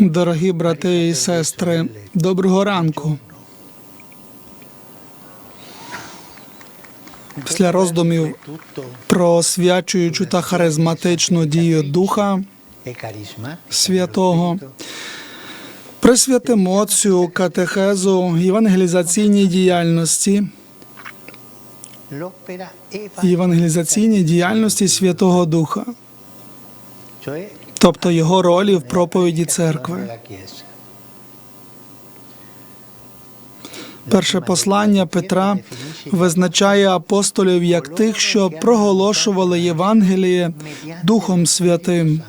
Дорогі брати і сестри, доброго ранку. Після роздумів про освячуючу та харизматичну дію Духа Святого присвятимо цю катехезу євангелізаційній діяльності, євангелізаційній діяльності Святого Духа, тобто його ролі в проповіді церкви. Перше послання Петра визначає апостолів як тих, що проголошували Євангеліє Духом Святим.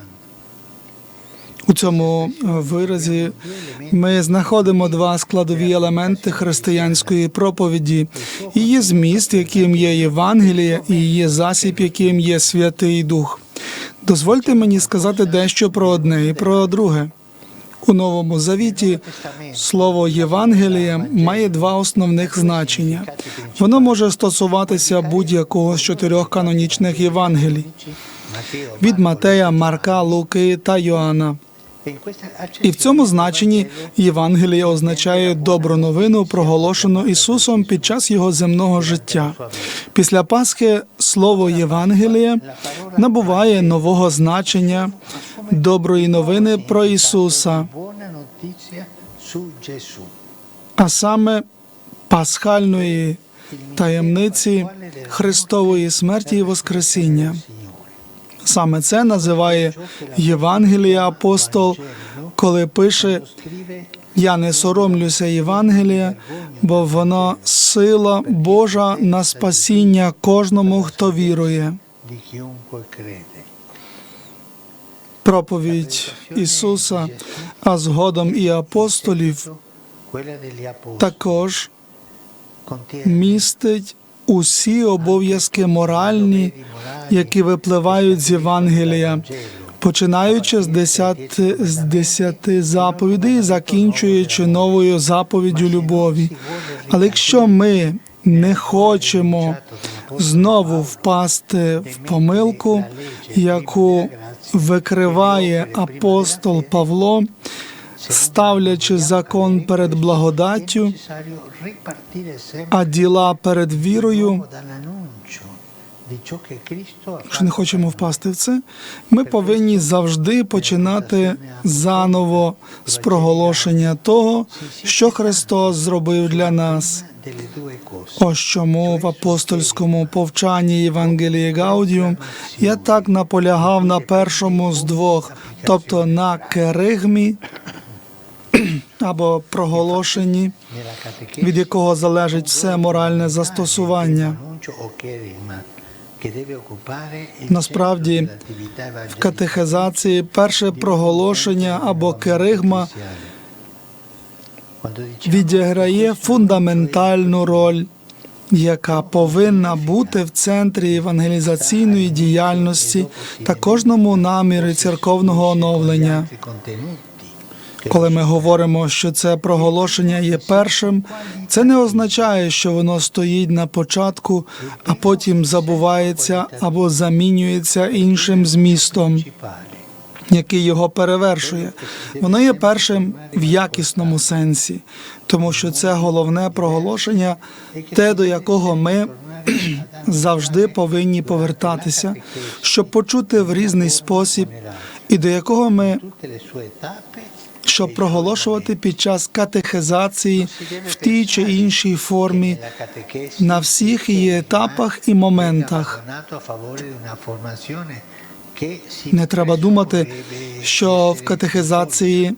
У цьому е, виразі ми знаходимо два складові елементи християнської проповіді: її зміст, яким є Євангеліє, і її засіб, яким є Святий Дух. Дозвольте мені сказати дещо про одне і про друге. У Новому Завіті слово Євангеліє має два основних значення. Воно може стосуватися будь-якого з чотирьох канонічних Євангелій від Матея, Марка, Луки та Йоанна. І в цьому значенні Євангеліє означає добру новину, проголошену Ісусом під час його земного життя. Після Пасхи слово Євангеліє набуває нового значення доброї новини про Ісуса, а саме пасхальної таємниці Христової смерті і Воскресіння. Саме це називає Євангелія апостол, коли пише Я не соромлюся Євангелія, бо воно сила Божа на спасіння кожному, хто вірує. Проповідь Ісуса, а згодом і апостолів також містить усі обов'язки моральні, які випливають з Євангелія, починаючи з десяти, з десяти заповідей, закінчуючи новою заповіддю любові. Але якщо ми не хочемо знову впасти в помилку, яку викриває апостол Павло, ставлячи закон перед благодаттю, а діла перед вірою. Якщо не хочемо впасти в це, ми повинні завжди починати заново з проголошення того, що Христос зробив для нас. Ось чому в апостольському повчанні Євангелії Гаудіум я так наполягав на першому з двох, тобто на керигмі або проголошенні, від якого залежить все моральне застосування. Насправді, в катехизації перше проголошення або керигма відіграє фундаментальну роль, яка повинна бути в центрі евангелізаційної діяльності та кожному намірі церковного оновлення. Коли ми говоримо, що це проголошення є першим, це не означає, що воно стоїть на початку, а потім забувається або замінюється іншим змістом, який його перевершує. Воно є першим в якісному сенсі, тому що це головне проголошення, те, до якого ми завжди повинні повертатися, щоб почути в різний спосіб, і до якого ми щоб проголошувати під час катехизації в тій чи іншій формі на всіх її етапах і моментах. Не треба думати, що в катехизації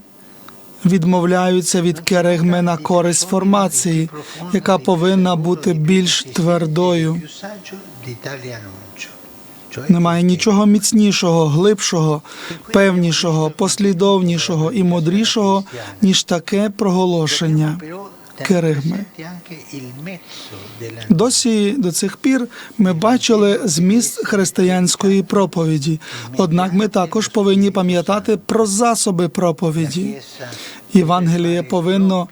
відмовляються від керегми на користь формації, яка повинна бути більш твердою. Немає нічого міцнішого, глибшого, певнішого, послідовнішого і мудрішого, ніж таке проголошення керигми. Досі до цих пір ми бачили зміст християнської проповіді. Однак ми також повинні пам'ятати про засоби проповіді. Євангеліє повинно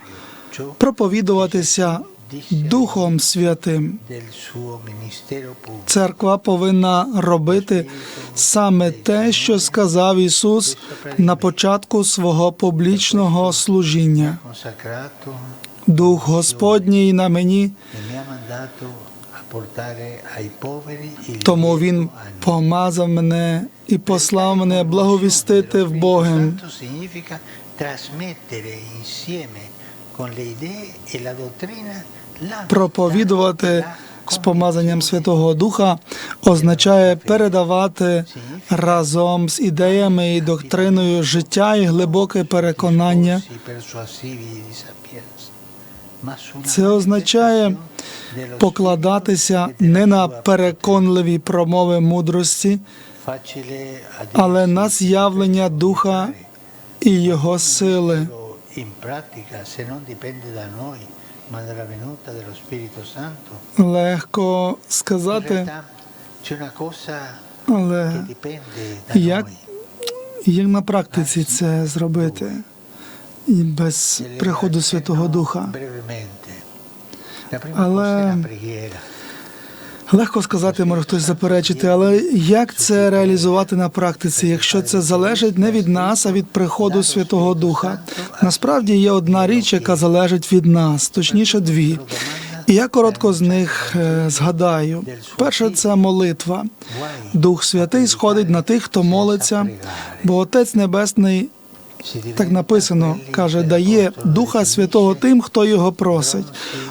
проповідуватися Духом Святим. Церква повинна робити саме те, що сказав Ісус на початку свого публічного служіння. Дух Господній на мені, тому Він помазав мене і послав мене благовістити в Богом. Trasmettere insieme con le idee e la dottrina Проповідувати з помазанням Святого Духа означає передавати разом з ідеями і доктриною життя і глибоке переконання. Це означає покладатися не на переконливі промови мудрості, але на з'явлення Духа і Його сили. Легко сказати, але як, як на практиці це зробити і без приходу Святого Духа? Але- Легко сказати, може хтось заперечити, але як це реалізувати на практиці, якщо це залежить не від нас, а від приходу Святого Духа? Насправді є одна річ, яка залежить від нас, точніше дві. І я коротко з них е, згадаю. Перше це молитва. Дух Святий сходить на тих, хто молиться, бо Отець Небесний так написано, каже, дає Духа Святого тим, хто його просить,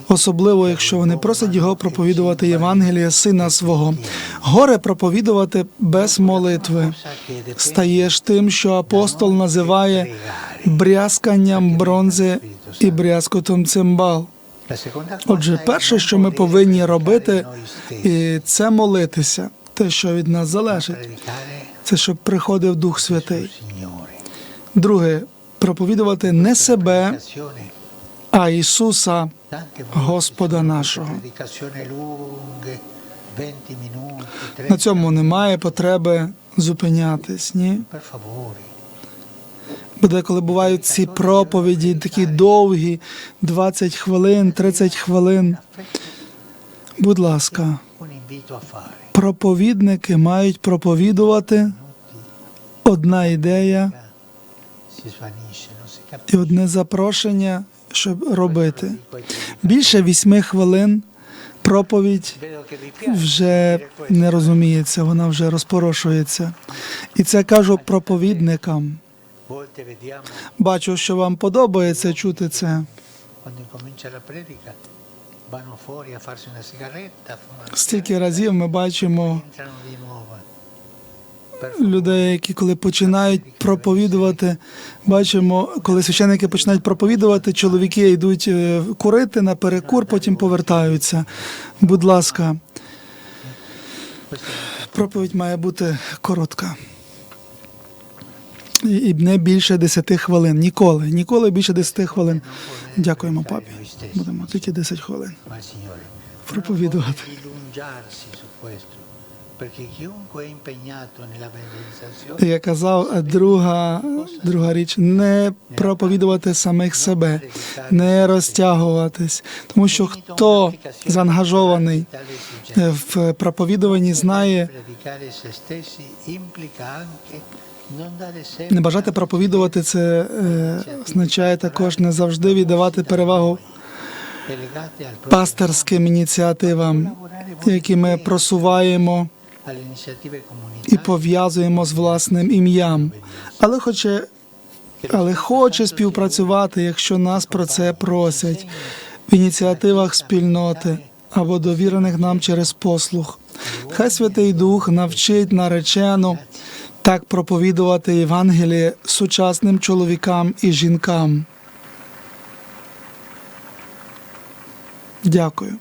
особливо якщо вони просять його проповідувати Євангеліє сина свого. Горе проповідувати без молитви. Стаєш тим, що апостол називає брязканням бронзи і брязкотом цимбал. Отже, перше, що ми повинні робити, і це молитися, те, що від нас залежить, це щоб приходив Дух Святий. Друге, проповідувати не себе, а Ісуса, Господа нашого. На цьому немає потреби зупинятись. Ні, бо деколи бувають ці проповіді такі довгі, 20 хвилин, 30 хвилин. Будь ласка, проповідники мають проповідувати одна ідея і одне запрошення, щоб робити. Більше вісьми хвилин проповідь вже не розуміється, вона вже розпорошується. І це кажу проповідникам. Бачу, що вам подобається чути це. Стільки разів ми бачимо людей, які коли починають проповідувати, бачимо, коли священники починають проповідувати, чоловіки йдуть е, курити на перекур, потім повертаються. Будь ласка, проповідь має бути коротка. І не більше 10 хвилин. Ніколи, ніколи більше 10 хвилин. Дякуємо, папі. Будемо тільки 10 хвилин проповідувати. Я казав, друга, друга річ не проповідувати самих себе, не розтягуватись, тому що хто заангажований е, в проповідуванні, знає, не бажати проповідувати це е, означає також не завжди віддавати перевагу пасторським ініціативам, які ми просуваємо і пов'язуємо з власним ім'ям, але хоче, але хоче співпрацювати, якщо нас про це просять в ініціативах спільноти або довірених нам через послуг. Хай Святий Дух навчить наречену так проповідувати Євангеліє сучасним чоловікам і жінкам. Дякую.